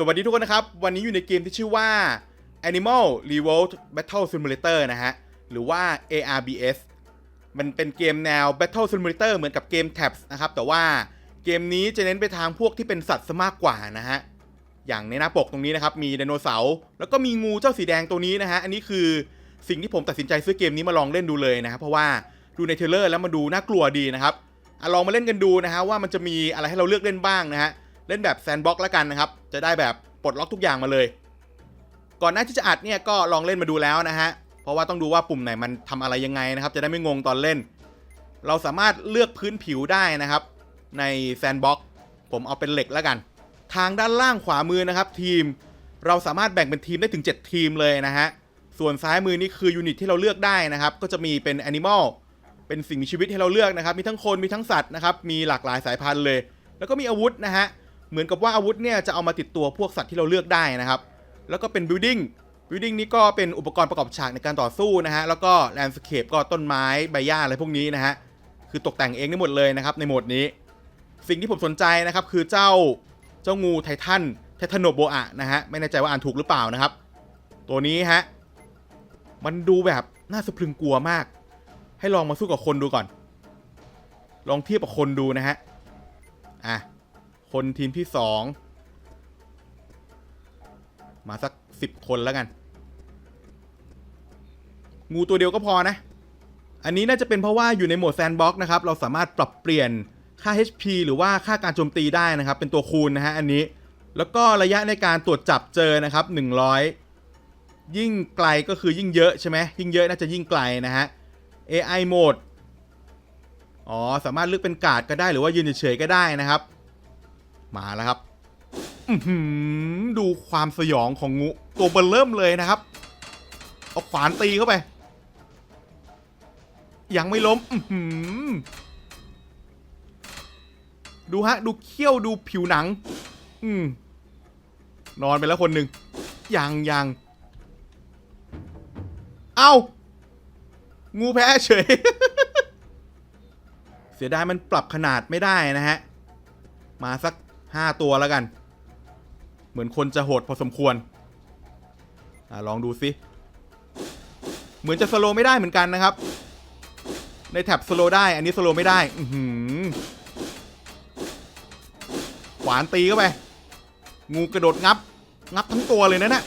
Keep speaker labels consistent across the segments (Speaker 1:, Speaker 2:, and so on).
Speaker 1: สวัสดีทุกคนนะครับ วันนี้อยู่ในเกมที่ชื่อว่า Animal Revolt Battle Simulator นะฮะ หรือว่า ARBS มันเป็นเกมแนว Battle Simulator เหมือนกับเกม Tabs นะครับ แต่ว่าเกมนี้จะเน้นไปทางพวกที่เป็นสัตว์ซะมากกว่านะฮะ อย่างในหน้าปกตรงนี้นะครับ มีไดโนเสาร์แล้วก็มีงูเจ้าสีแดงตัวนี้นะฮะ อันนี้คือสิ่งที่ผมตัดสินใจซื้อเกมนี้มาลองเล่นดูเลยนะครับเพราะว่าดูในเทเลอร์แล้วมันดูน่ากลัวดีนะครับอลองมาเล่นกันดูนะฮะว่ามันจะมีอะไรให้เราเลือกเล่นบ้างนะฮะ เล่นแบบแซนด์บ็อกแล้วกันนะครับ จะได้แบบปลดล็อกทุกอย่างมาเลย ก่อนหน้าที่จะอัดเนี่ยก็ลองเล่นมาดูแล้วนะฮะ เพราะว่าต้องดูว่าปุ่มไหนมันทำอะไรยังไงนะครับ จะได้ไม่งงตอนเล่น เราสามารถเลือกพื้นผิวได้นะครับ ในแซนด์บ็อกผมเอาเป็นเหล็กแล้วกัน ทางด้านล่างขวามือนะครับ ทีม เราสามารถแบ่งเป็นทีมได้ถึง 7 ทีมเลยนะฮะ ส่วนซ้ายมือนี่คือยูนิตที่เราเลือกได้นะครับ ก็จะมีเป็นแอนิมอล เป็นสิ่งมีชีวิตให้เราเลือกนะครับ มีทั้งคน มีทั้งสัตว์นะครับ มีหลากหลายสายพันธุ์เลย แล้วก็มีอาวุธนะฮะ เหมือนกับว่าอาวุธเนี่ยจะเอามาติดตัวพวกสัตว์ที่เราเลือกได้นะครับ แล้วก็เป็น building building นี่ก็เป็นอุปกรณ์ประกอบฉากในการต่อสู้นะฮะ แล้วก็ landscape ก็ต้นไม้ใบหญ้าอะไรพวกนี้นะฮะ คือตกแต่งเองได้หมดเลยนะครับในโหมดนี้ สิ่งที่ผมสนใจนะครับคือเจ้าเจ้างูไททันไททันโนโบอะนะฮะ ไม่แน่ใจว่าอ่านถูกหรือเปล่านะครับ ตัวนี้ฮะ มันดูแบบน่าสะพรึงกลัวมาก ให้ลองมาสู้กับคนดูก่อน ลองเทียบกับคนดูนะฮะ อะ คนทีมที่สองมาสักสิบคนแล้วกัน งูตัวเดียวก็พอนะ อันนี้น่าจะเป็นเพราะว่าอยู่ในโหมดแซนด์บ็อกซ์นะครับ เราสามารถปรับเปลี่ยนค่า HP หรือว่าค่าการโจมตีได้นะครับ เป็นตัวคูณนะฮะอันนี้ แล้วก็ระยะในการตรวจจับเจอนะครับ 100 ยิ่งไกลก็คือยิ่งเยอะใช่ไหมยิ่งเยอะน่าจะยิ่งไกลนะฮะ AI โหมด อ๋อ สามารถเลือกเป็นกาดก็ได้หรือว่ายืนเฉยๆก็ได้นะครับ มาแล้วครับดูความสยองของงู ตัวเบลเริ่มเลยนะครับเอาขวานตีเข้าไป ยังไม่ล้มดูฮะ ดูเขี้ยวดูผิวหนัง อืมนอนไปแล้วคนหนึ่งยังยังเอ้า งูแพ้เฉย เสียดายมันปรับขนาดไม่ได้นะฮะ มาสัก ห้าตัวแล้วกัน เหมือนคนจะโหดพอสมควรอ่าลองดูสิเหมือนจะสโลไม่ได้เหมือนกันนะครับ ในแท็บสโลได้ อันนี้สโลไม่ได้อือหือขวานตีเข้าไป งูกระโดดงับ งับทั้งตัวเลยนะเนี่ย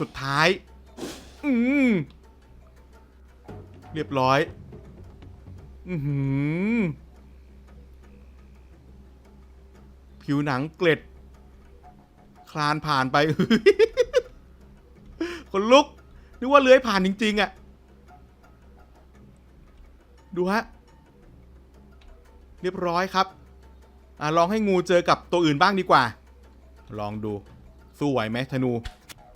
Speaker 1: สุดท้าย อืมเรียบร้อย อือ ผิวหนังเกล็ด คลานผ่านไป คนลุก นึกว่าเลื้อยผ่านจริง ๆอะ่ะ ดูฮะ เรียบร้อยครับอลองให้งูเจอกับตัวอื่นบ้างดีกว่า ลองดู สู้ไหวไหมธนู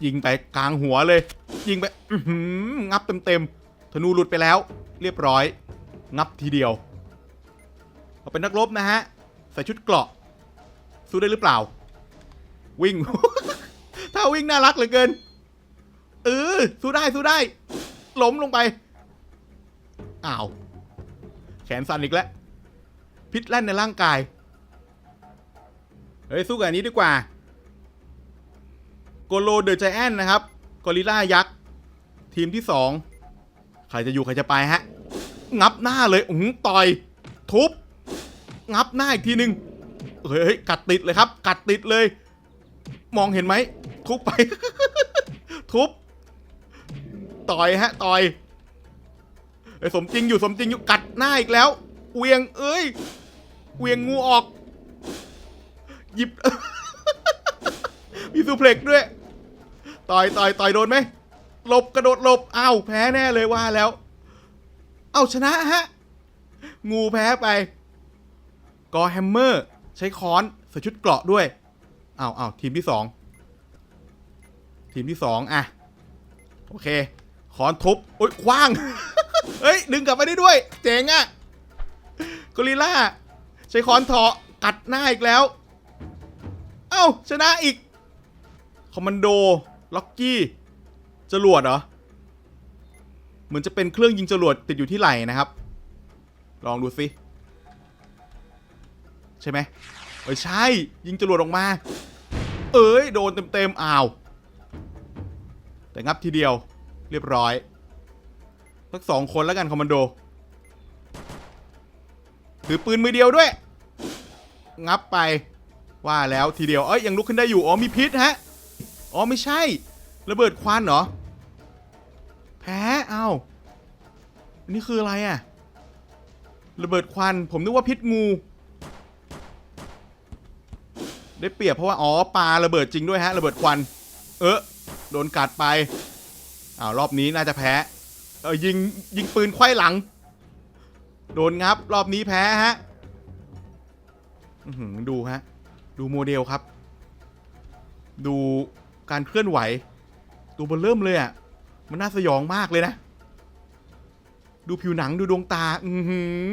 Speaker 1: ยิงไปกลางหัวเลย ยิงไปงับเต็มๆ ธนูหลุดไปแล้ว เรียบร้อย งับทีเดียวเราเป็นนักรบนะฮะ ใส่ชุดเกราะ สู้ได้หรือเปล่า วิ่ง ถ้าวิ่งน่ารักเหลือเกิน เออ สู้ได้สู้ได้ ล้มลงไป อ้าว แขนสั่นอีกแล้ว พิษแล่นในร่างกาย เฮ้ย สู้กับอันนี้ดีกว่า โกโลเดอะไจแอนนะครับ กอริลล่ายักษ์ ทีมที่สอง ใครจะอยู่ใครจะไปฮะ งับหน้าเลยอื้อหือต่อย ทุบ งับหน้าอีกทีหนึ่ง เฮ้ยกัดติดเลยครับ กัดติดเลย มองเห็นไหมทุบไป ทุบ ต่อยฮะ ต่อยเอ้สมจริงอยู่สมจริงอยู่กัดหน้าอีกแล้วเวียง เอ้ยเวียงงูออก หยิบ มีซูเพล็กด้วย ต่อยต่อยต่อยโดนไหมหลบกระโดดหลบอ้าวแพ้แน่เลยว่าแล้ว เอาชนะฮะ งูแพ้ไป กอแฮมเมอร์ ใช้ค้อนใส่ชุดเกราะด้วยเอาวอ้าทีมที่สองทีมที่สองอะโอเคค้อนทุบโอ๊ยคว้างเฮ้ยดึงกลับมาได้ด้วย เจ๋งอะกอริลล่าใช้ค้อนเถาะกัดหน้าอีกแล้ว เอ้าชนะอีก คอมมานโด ล็อกกี้จรวดเหรอ เหมือนจะเป็นเครื่องยิงจรวดติดอยู่ที่ไหล่นะครับ ลองดูสิ ใช่ไหมเออใช่ ยิงจรวดออกมา เอ้ยโดนเต็มๆอ้าว แต่งับทีเดียวเรียบร้อยสักสองคนแล้วกันคอมมานโดถือปืนมือเดียวด้วย งับไปว่าแล้วทีเดียวเอ้ยยังลุกขึ้นได้อยู่อ๋อมีพิษฮะอ๋อไม่ใช่ ระเบิดควันเหรอ แพ้เอ้านนี่คืออะไรอะระเบิดควัน ผมนึกว่าพิษงู ได้เปรียบเพราะว่าอ๋อปลาระเบิดจริงด้วยฮะระเบิดควัน เออโดนกัดไปอ้าวรอบนี้น่าจะแพ้เออยิงยิงปืนไขว้หลัง โดนงับรอบนี้แพ้ฮะอือหือดูฮะ ดูโมเดลครับ ดูการเคลื่อนไหว ตัวเบนเริ่มเลยอะ่ะ มันน่าสยองมากเลยนะ ดูผิวหนังดูดวงตา อือหือ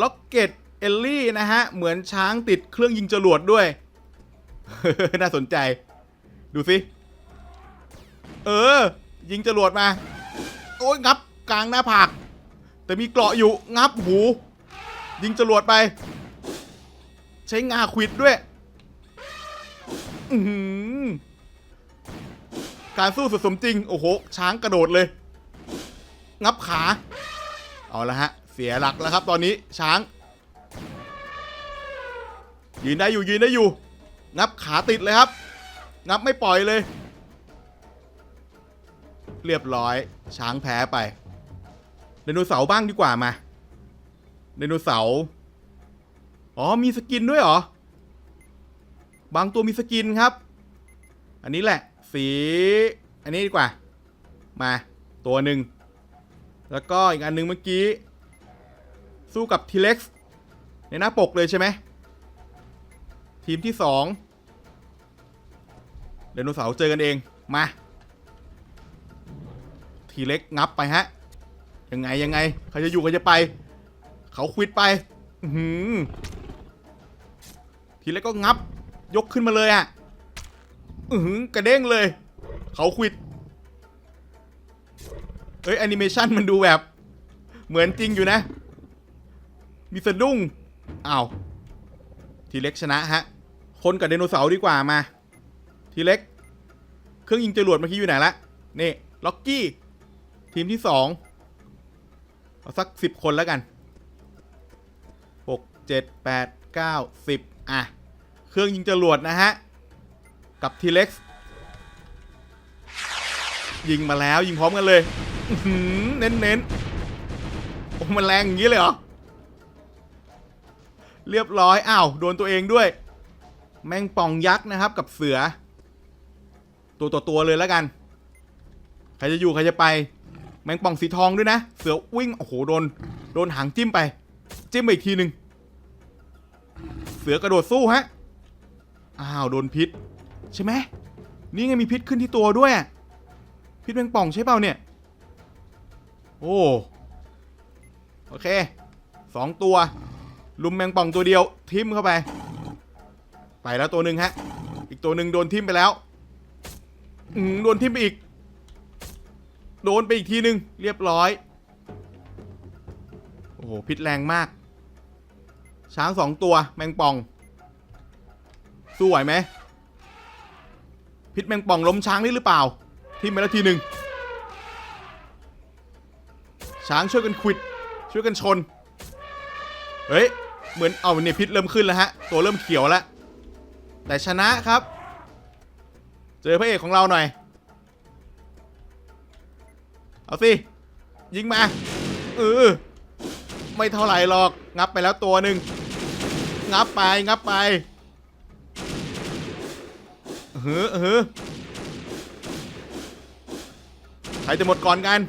Speaker 1: ล็อกเก็ตเอลลี่นะฮะ เหมือนช้างติดเครื่องยิงจรวดด้วย น่าสนใจ ดูสิ เออ ยิงจรวดมา โอ้ยงับกลางหน้าผาก แต่มีเกราะอยู่งับหู ยิงจรวดไป ใช้งาควิดด้วย อืการสู้สุดสมจริง โอ้โห ช้างกระโดดเลย งับขา เอาละฮะ เสียหลักแล้วครับตอนนี้ช้าง ยืนได้อยู่ยืนได้อยู่ งับขาติดเลยครับงับไม่ปล่อยเลย เรียบร้อย ช้างแพ้ไปไดโนเสาร์บ้างดีกว่ามาไดโนเสาร์อ๋อมีสกินด้วยเหรอ บางตัวมีสกินครับ อันนี้แหละ สี อันนี้ดีกว่า มา ตัวหนึ่ง แล้วก็อีกอันหนึงเมื่อกี้ สู้กับทีเล็กซ์ในหน้าปกเลยใช่ไหมทีมที่สอง ไดโนเสาร์เจอกันเอง มา ทีเล็กงับไปฮะ ยังไงยังไงเขาจะอยู่เขาจะไป เขาควิดไปอือหือทีเล็กก็งับ ยกขึ้นมาเลยอะ่ะ อือหือกระเด้งเลย เขาควิด เอ้ยแอนิเมชันมันดูแบบ เหมือนจริงอยู่นะ มีสะดุ้ง อ้าว ทีเล็กชนะฮะ คนกับไดโนเสาร์ดีกว่ามา ทีเล็ก เครื่องยิงจรวดเมื่อกี้อยู่ไหนละนี่ล็อกกี้ ทีมที่สองเอาสักสิบคนแล้วกันหกเจ็ดแปดเก้าสิบอะ เครื่องยิงจรวดนะฮะ กับทีเล็กยิงมาแล้วยิงพร้อมกันเลยเน้นเน้นโอ้มันแรงอย่างนี้เลยเหรอ เรียบร้อย อ้าว โดนตัวเองด้วย แมงป่องยักษ์นะครับกับเสือ ตัวต่อตัวเลยแล้วกัน ใครจะอยู่ใครจะไป แมงป่องสีทองด้วยนะ เสือวิ่งโอ้โหโดนโดนหางจิ้มไป จิ้มไปอีกทีหนึ่งเสือกระโดดสู้ฮะอ้าวโดนพิษ ใช่ไหมนี่ไงมีพิษขึ้นที่ตัวด้วย พิษแมงป่องใช่เปล่าเนี่ย โอ้โอเคสองตัว ลุมแมงป่องตัวเดียวทิมเข้าไป ไปแล้วตัวหนึ่งฮะ อีกตัวหนึ่งโดนทิมไปแล้ว อืมโดนทิมไปอีก โดนไปอีกทีหนึ่งเรียบร้อย โอ้โห พิษแรงมาก ช้างสองตัวแมงป่อง สู้ไหวไหม พิษแมงป่องล้มช้างนี่หรือเปล่า ทิมไปแล้วทีหนึ่ง ช้างช่วยกันควิด ช่วยกันชน เฮ้ย เหมือนเอาเนี่ยพิษเริ่มขึ้นแล้วฮะ ตัวเริ่มเขียวแล้ว แต่ชนะครับ เจอพระเอกของเราหน่อย เอาสิ ยิงมาเออไม่เท่าไหร่หรอก งับไปแล้วตัวหนึ่ง งับไป งับไปเฮ้อเฮ้อใครจะหมดก่อนกัน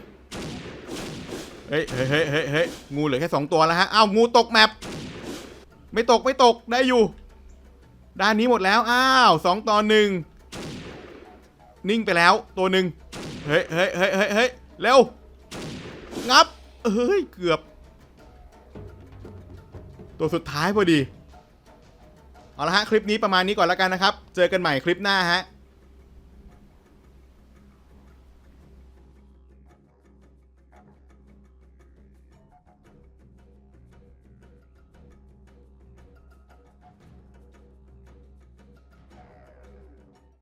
Speaker 1: เฮ้ยเฮ้ยเฮ้ยเฮ้ยงูเหลือแค่สองตัวแล้วฮะ อ้าวงูตกแมปไม่ตกไม่ตกได้อยู่ ด้านนี้หมดแล้ว อ้าวสองต่อหนึ่ง นิ่งไปแล้วตัวหนึ่งเฮ้ยเฮ้ยเฮ้ยเฮ้ยเฮ้ยเร็วงับเฮ้ยเกือบ ตัวสุดท้ายพอดี เอาละฮะ คลิปนี้ประมาณนี้ก่อนแล้วกันนะครับ เจอกันใหม่คลิปหน้าฮะ